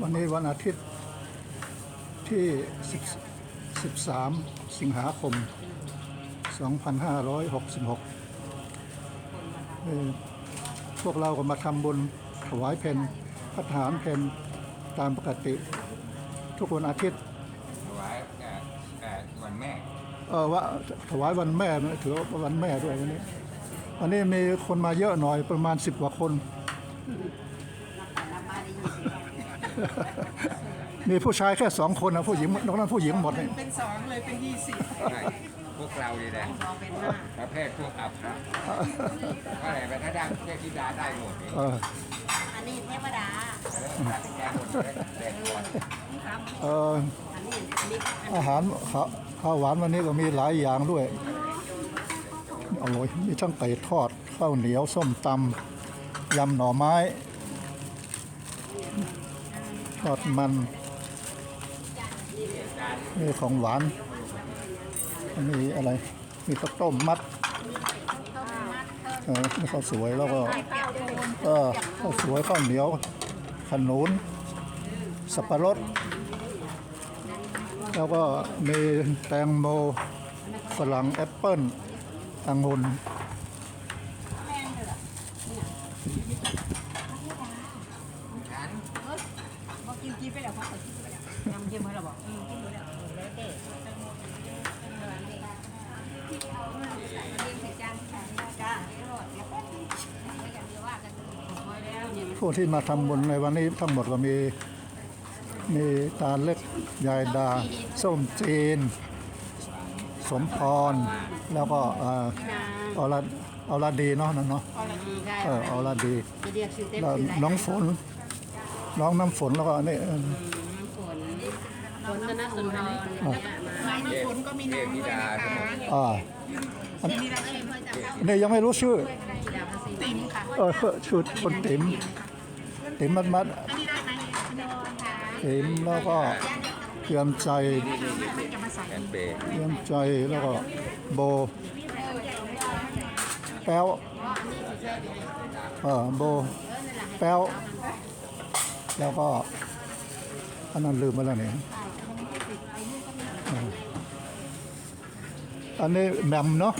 วันนี้วันอาทิตย์ที่10 13สิงหาคม 2566เอ่อพวกเราก็มาทำบุญถวายเพนพัฒหารเพนตามปกติ ทุกวันอาทิตย์ถวายเอ่อเอ่อวันแม่เออว่าถวายวันแม่ถือว่าวันแม่ด้วยวันนี้วันนี้มีคนมาเยอะหน่อยประมาณสิบกว่าคน มีผู้ชายแค่สองคนนะผู้หญิงนอกนั้นผู้หญิงหมดเลยเป็นสองเลยเป็นยี่สิบใช่พวกเราดีแหละประเภทพวกอับนะก็อะไรไปถ้าดังเทพธิดาได้หมดนี่เอออันนี้เทวดาเออตัดแกหมดเลยเด็กก่อนเอออันนี้อันนี้อาหารข้าวข้าวหวานวันนี้ก็มีหลายอย่างด้วยอร่อยมีทั้งไก่ทอดข้าวเหนียวส้มตำยำหน่อไม้ ทอดมันนี่ของหวาน อันนี้อะไร มีข้าวต้มมัดเออนี่ข้าวสวยแล้วก็เออข้าวสวยข้าวเหนียว ขนุน สับปะรด แล้วก็มีแตงโมฝรั่งแอปเปิ้ลองุ่นฉัน บอ กินกินไปแล้วเขากินไปแล้วยำกินไปแล้วบอกอืมกินไปแล้วแล้วเด็กจ้าเดี๋ยวรอเดี๋ยวแป๊บอกผู้ที่มาทำบุญในวันนี้ทั้งหมดก็มี มีตาเล็กยายดา ส้มจีน สมพร แล้วก็เอ่ออรอรดีเนาะนั่นเนาะเอออรดีจะเรียกชื่อเต็มแล้วน้องฝน น้องน้ำฝนแล้วก็อันนี่เอิ่มฝนฝนธนสุนทรเนี่ยมาน้ำน้ำฝนก็มีเทพน้ำธิด้วยดานะทั้งหมคะดอ่ามีน้ำเค็มอันนี่ยังไม่รู้ชื่อ ติ๋มค่ะเออชื่อคนติ๋มติ๋มมัดมัดอันนี้ได้ไหมติ๋มแล้วก็เตรียมใจจะมาใส่แอนเปย์เตรียมใจแล้วก็โบแป้วเออโบแป้ว แล้วก็อันนั้นลืมไปแล้วเนี่ยเอออันนี้แหมมเนาะ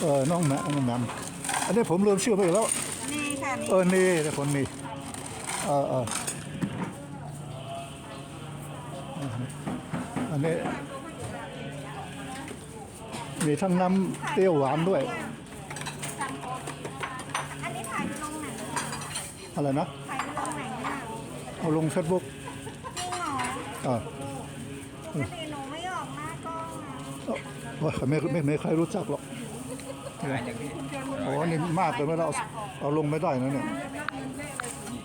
เออน้องแหมน้องแหมมอันนี้ผมลืมชื่อไปอีกแล้วนี่ค่ะนี่เออนี่แต่คนนี้เออเอออันนี้มีทั้งน้ำเปรี้ยวหวานด้วยอันนี้ถ่ายลงไหนอะไรนะ ถ่ายลงไหนเนี่ย เอาลงเฟซบุ๊กจริงเหรออ่าปกติหนูไม่ออกหน้ากล้องอะว่าไม่ไม่ไม่ใครรู้จักหรอกขายอย่างนี้โอ้นี่มากเลยไม่ได้เอาเอาลงไม่ได้นะเนี่ยเ